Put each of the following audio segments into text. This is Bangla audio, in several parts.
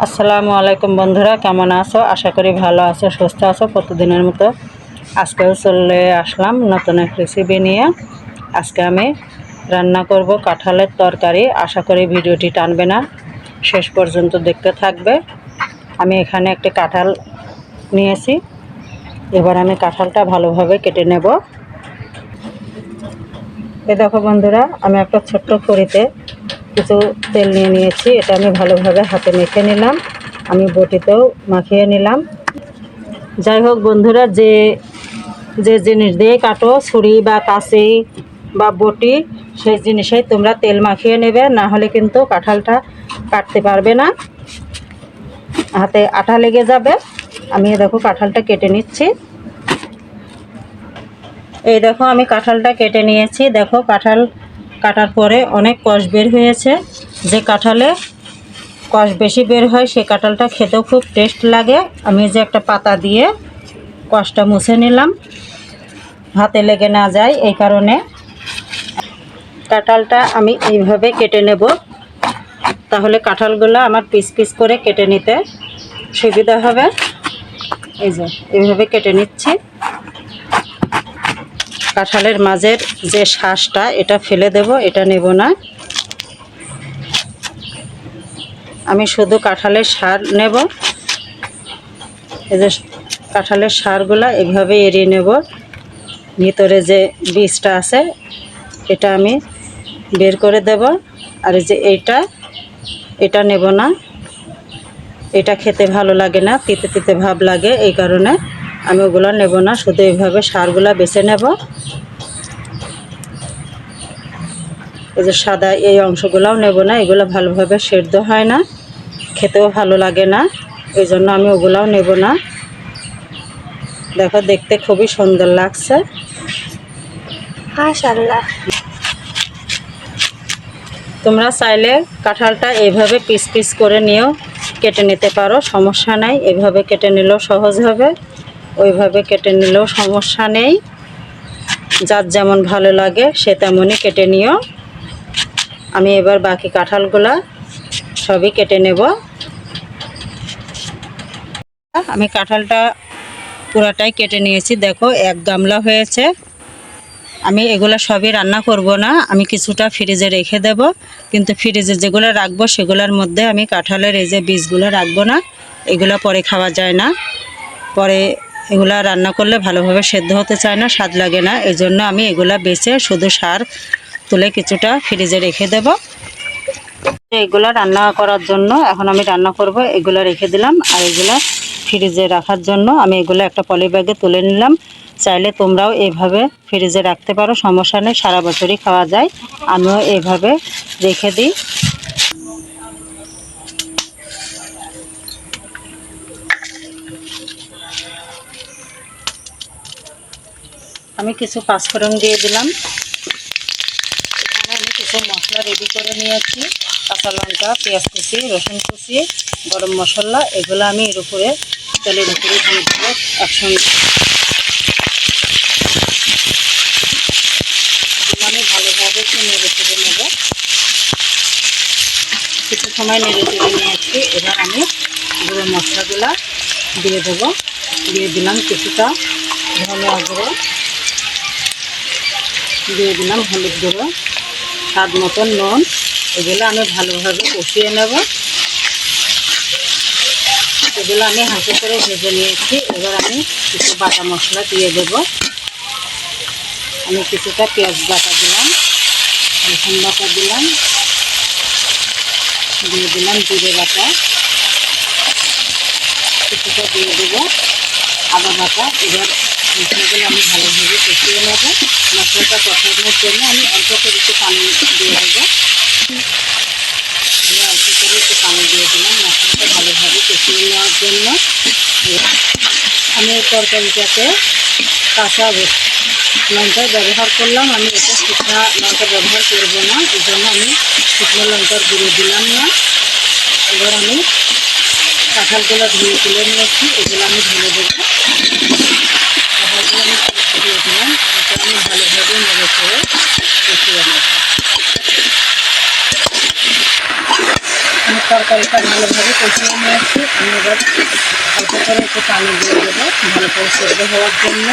আসসালামু আলাইকুম বন্ধুরা, কেমন আছো? আশা করি ভালো আছো, সুস্থ আছো। প্রতিদিনের মতো আজকেও চলে আসলাম নতুন এক রেসিপি নিয়ে। আজকে আমি রান্না করব কাঁঠালের তরকারি। আশা করি ভিডিওটি টানবে না, শেষ পর্যন্ত দেখতে থাকবে। আমি এখানে একটি কাঁঠাল নিয়েছি। এবার আমি কাঁঠালটা ভালোভাবে কেটে নেব। এ দেখো বন্ধুরা, আমি একটা ছোট্ট খড়িতে কিছু তেল নিয়ে নিয়েছি, এটা আমি ভালোভাবে হাতে মেখে নিলাম। আমি বটিতেও মাখিয়ে নিলাম। যাই হোক বন্ধুরা, যে যে জিনিস দিয়ে কাটো, ছুরি বা কাঁচি বা বটি, সেই জিনিসেই তোমরা তেল মাখিয়ে নেবে, না হলে কিন্তু কাঁঠালটা কাটতে পারবে না। হাতে আঠা লেগে যাবে। আমি দেখো কাঁঠালটা কেটে নিচ্ছি। এই দেখো আমি কাঁঠালটা কেটে নিয়েছি। দেখো কাঁঠাল কাটার পরে অনেক কষ বের হয়েছে। যে কাঁঠালে কষ বেশি বের হয়, সে কাঁঠালটা খেতেও খুব টেস্ট লাগে। আমি যে একটা পাতা দিয়ে কষটা মুছে নিলাম। হাতে লেগে না যায় এই কারণে। কাঁঠালটা আমি এইভাবে কেটে নেব। তাহলে কাঁঠালগুলো আমার পিস পিস করে কেটে নিতে সুবিধা হবে। এই যে, এইভাবে কেটে নিচ্ছি। কাঁঠালের মাঝের যে শ্বাসটা এটা ফেলে দেব, এটা নেব না। আমি শুধু কাঁঠালের সার নেব। এই যে কাঁঠালের সারগুলা এভাবে এড়িয়ে নেব। ভিতরে যে বীজটা আছে, এটা আমি বের করে দেব। আর যে এইটা, এটা নেব না। এটা খেতে ভালো লাগে না, তিতে তিতে ভাব লাগে এই কারণে। আমি ওগুলো নেব না শুধু এইভাবে সারগুলো বেছে নেব। এই যে সাদা এই অংশগুলোও নেব না এগুলো ভালোভাবে সেদ্ধ হয় না খেতেও ভালো লাগে না এই জন্য আমি ওগুলাও নেব না। দেখো দেখতে খুবই সুন্দর লাগছে। মাশাল্লাহ তোমরা চাইলে কাঁঠালটা এইভাবে পিস পিস করে নিয়েও কেটে নিতে পারো সমস্যা নাই এভাবে কেটে নিলেও সহজ হবে। ওইভাবে কেটে নিলেও সমস্যা নেই। যার যেমন ভালো লাগে, সে তেমনই কেটে নিও। আমি এবার বাকি কাঁঠালগুলা সবই কেটে নেব। আমি কাঁঠালটা পুরাটাই কেটে নিয়েছি। দেখো, এক গামলা হয়েছে। আমি এগুলো সবই রান্না করব না। আমি কিছুটা ফ্রিজে রেখে দেব। কিন্তু ফ্রিজে যেগুলো রাখব, সেগুলোর মধ্যে আমি কাঁঠালের এই যে বীজগুলো রাখব না, এগুলো পরে খাওয়া যায় না। পরে এগুলা রান্না করলে ভালোভাবে সেদ্ধ হতে চায় না, স্বাদ লাগে না। এই জন্য আমি এগুলা বেছে শুধু সার তুলে কিছুটা ফ্রিজে রেখে দেব। এগুলো রান্না করার জন্য এখন আমি রান্না করব, এগুলো রেখে দিলাম। আর এগুলো ফ্রিজে রাখার জন্য আমি এগুলো একটা পলি ব্যাগে তুলে নিলাম। চাইলে তোমরাও এইভাবে ফ্রিজে রাখতে পারো, সমস্যা নেই, সারা বছরই খাওয়া যায়। আমিও এইভাবে রেখে দিই। আমি কিছু পাঁচফোড়ন দিয়ে দিলাম। এখানে আমি কিছু মশলা রেডি করে নিয়েছি। কাঁচা লঙ্কা, পেঁয়াজ কুচি, রসুন কুচি, গরম মশলা, এগুলো আমি এর উপরে তেলের উপরে দিয়ে দেবো একসঙ্গে। আমি ভালোভাবে একটু নেড়ে চেড়ে নেব। কিছু সময় নেড়ে চেড়ে নিয়েছি। এবার আমি গুঁড়ো মশলাগুলো দিয়ে দেবো। দিয়ে দিলাম কিছুটা ধনে দিয়ে দিলাম হলুদ গুঁড়ো, স্বাদ মতন নুন। এগুলো আমি ভালোভাবে কষিয়ে নেব। এগুলো আমি হাতে করে ভেজে নিয়েছি। এবার আমি কিছু বাটা মশলা দিয়ে দেব। আমি কিছুটা পেঁয়াজ বাটা দিলাম, রসুন বাটা দিলাম, দিয়ে দিলাম জিরে বাটা। কিছুটা দিয়ে দেবো আদা বাটা। এবার মশলাগুলো আমি ভালোভাবে কষিয়ে নেব। মশলাটা কষানোর জন্য আমি অল্প করে একটু পানি দিয়ে দেবো। আমি অল্প করে একটু পানি দিয়ে দিলাম মশলাটা ভালোভাবে কষিয়ে নেওয়ার জন্য। আমি এই তরকারিটাতে কাঁচা লঙ্কা ব্যবহার করলাম। আমি এটা শুকনো লঙ্কা ব্যবহার করব না, এই জন্য আমি শুকনো লঙ্কার গুঁড়ো দিলাম না। এবার আমি কাঁঠালগুলো ধুয়ে তুলে নিয়েছি, এগুলো আমি ঢেলে দেবো। কাঁঠালগুলো আমি দিয়ে দিলাম এটা আমি ভালোভাবে নেড়ে করে আমি তরকারিটা ভালোভাবে কষিয়ে আমি এবার অল্প করে একটু পানি দিয়ে দেবো ভালো করে সেদ্ধ হওয়ার জন্য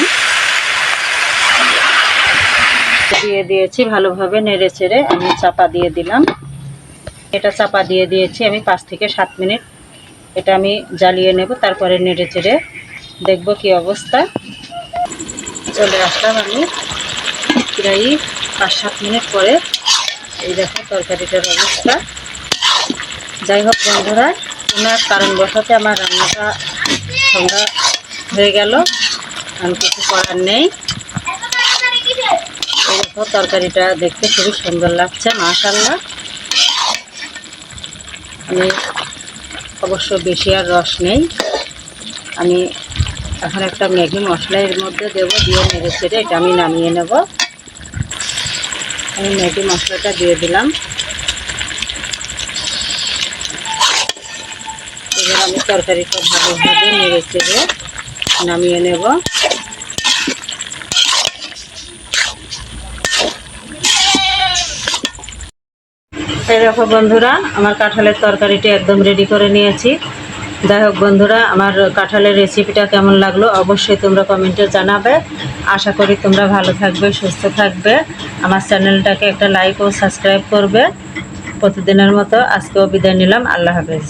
দিয়ে দিয়েছি, ভালোভাবে নেড়ে চেড়ে আমি চাপা দিয়ে দিলাম। এটা চাপা দিয়ে দিয়েছি আমি পাঁচ থেকে সাত মিনিট। এটা আমি জ্বালিয়ে নেব, তারপরে নেড়ে চেড়ে দেখব কি অবস্থা। চলে আসলাম আমি। প্রায় পাঁচ সাত মিনিট পরে এই দেখো তরকারিটার অবস্থা। যাই হোক বন্ধুরা, ওনার কারণবশতে আমার রান্নাটা ঠান্ডা হয়ে গেল। আমি কিছু করার নেই। দেখো তরকারিটা দেখতে খুবই সুন্দর লাগছে মাশাল্লাহ আমি অবশ্য বেশি আর রস নেই। আমি এখন একটা ম্যাগি মশলা এর মধ্যে দেবো, দিয়ে নেড়ে চেড়ে এটা আমি নামিয়ে নেব। আমি ম্যাগি মশলাটা দিয়ে দিলাম। এবার আমি তরকারিটা ভালোভাবে নেড়ে চেড়ে নামিয়ে নেব। এই দেখো বন্ধুরা, আমার কাঁঠালের তরকারিটি একদম রেডি করে নিয়েছি। যাই হোক বন্ধুরা, আমার কাঁঠালের রেসিপিটা কেমন লাগল অবশ্যই তোমরা কমেন্টে জানাবে। আশা করি তোমরা ভালো থাকবে, সুস্থ থাকবে। আমার চ্যানেলটাকে একটা লাইক ও সাবস্ক্রাইব করবে। প্রতিদিনের মতো আজকেও বিদায় নিলাম। আল্লাহ হাফেজ।